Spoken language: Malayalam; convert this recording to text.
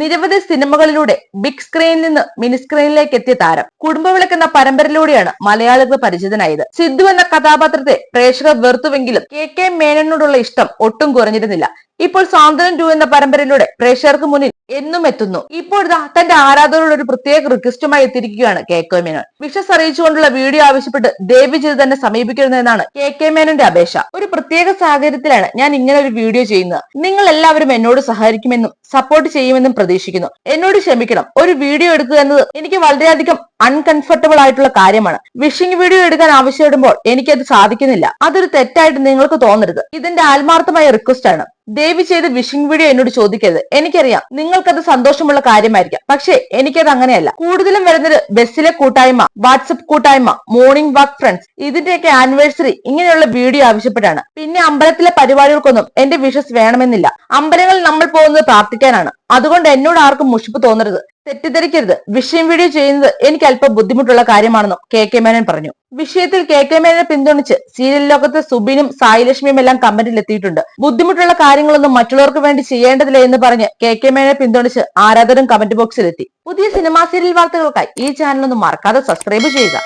നിരവധി സിനിമകളിലൂടെ ബിഗ് സ്ക്രീനിൽ നിന്ന് മിനി സ്ക്രീനിലേക്ക് എത്തിയ താരം. കുടുംബവിളക്ക് എന്ന പരമ്പരയിലൂടെയാണ് മലയാളികൾക്ക് പരിചിതനായത്. സിദ്ധു എന്ന കഥാപാത്രത്തെ പ്രേക്ഷകർ വെറുത്തുവെങ്കിലും കെ കെ മേനോനോടുള്ള ഇഷ്ടം ഒട്ടും കുറഞ്ഞിരുന്നില്ല. ഇപ്പോൾ സാന്ത്വനം ടു എന്ന പരമ്പരയിലൂടെ പ്രേക്ഷകർക്ക് മുന്നിൽ എന്നും എത്തുന്നു. ഇപ്പോഴാ തന്റെ ആരാധകരോട് ഒരു പ്രത്യേക റിക്വസ്റ്റുമായി എത്തിയിരിക്കുകയാണ് കെ. കെ. മേനോൻ. വിഷസ് അറിയിച്ചുകൊണ്ടുള്ള വീഡിയോ ആവശ്യപ്പെട്ട് ദയവ് ചെയ്ത് തന്നെ സമീപിക്കരുതെന്നാണ് കെ. കെ. മേനോന്റെ അപേക്ഷ. ഒരു പ്രത്യേക സാഹചര്യത്തിലാണ് ഞാൻ ഇങ്ങനെ ഒരു വീഡിയോ ചെയ്യുന്നത്. നിങ്ങൾ എല്ലാവരും എന്നോട് സഹകരിക്കുമെന്നും സപ്പോർട്ട് ചെയ്യുമെന്നും പ്രതീക്ഷിക്കുന്നു. എന്നോട് ക്ഷമിക്കണം. ഒരു വീഡിയോ എടുക്കുക എന്നത് എനിക്ക് വളരെയധികം അൺകംഫർട്ടബിൾ ആയിട്ടുള്ള കാര്യമാണ്. വിഷിംഗ് വീഡിയോ എടുക്കാൻ ആവശ്യപ്പെടുമ്പോൾ എനിക്കത് സാധിക്കുന്നില്ല. അതൊരു തെറ്റായിട്ട് നിങ്ങൾക്ക് തോന്നരുത്. ഇതിന്റെ ആത്മാർത്ഥമായ റിക്വസ്റ്റ് ആണ്. ദേവി ചെയ്ത് വിഷിംഗ് വീഡിയോ എന്നോട് ചോദിക്കരുത്. എനിക്കറിയാം നിങ്ങൾക്കത് സന്തോഷമുള്ള കാര്യമായിരിക്കാം. പക്ഷേ എനിക്കത് അങ്ങനെയല്ല. കൂടുതലും വരുന്നത് ബസ്സിലെ കൂട്ടായ്മ വാട്സപ്പ് കൂട്ടായ്മ മോർണിംഗ് വാക്ക് ഫ്രണ്ട്സ് ഇതിന്റെയൊക്കെ ആനിവേഴ്സറി ഇങ്ങനെയുള്ള വീഡിയോ ആവശ്യപ്പെട്ടാണ്. പിന്നെ അമ്പലത്തിലെ പരിപാടികൾക്കൊന്നും എന്റെ വിഷസ് വേണമെന്നില്ല. അമ്പലങ്ങളിൽ നമ്മൾ പോകുന്നത് പ്രാർത്ഥിക്കാനാണ്. അതുകൊണ്ട് എന്നോട് ആർക്കും മുഷിപ്പ് തോന്നരുത്. തെറ്റിദ്ധരിക്കരുത്. വിഷയം വീഡിയോ ചെയ്യുന്നത് എനിക്ക് അല്പം ബുദ്ധിമുട്ടുള്ള കാര്യമാണെന്നും കെ കെ മേനൻ പറഞ്ഞു. വിഷയത്തിൽ കെ കെ മേനനെ പിന്തുണച്ച് സീരിയൽ ലോകത്ത് സുബിനും സായിലക്ഷ്മിയും എല്ലാം കമന്റിൽ എത്തിയിട്ടുണ്ട്. ബുദ്ധിമുട്ടുള്ള കാര്യങ്ങളൊന്നും മറ്റുള്ളവർക്ക് വേണ്ടി ചെയ്യേണ്ടതില്ല എന്ന് പറഞ്ഞ് കെ കെ മേനനെ പിന്തുണച്ച് ആരാധകരും കമന്റ് ബോക്സിലെത്തി. പുതിയ സിനിമാ സീരിയൽ വാർത്തകൾക്കായി ഈ ചാനൽ ഒന്ന് മറക്കാതെ സബ്സ്ക്രൈബ് ചെയ്യുക.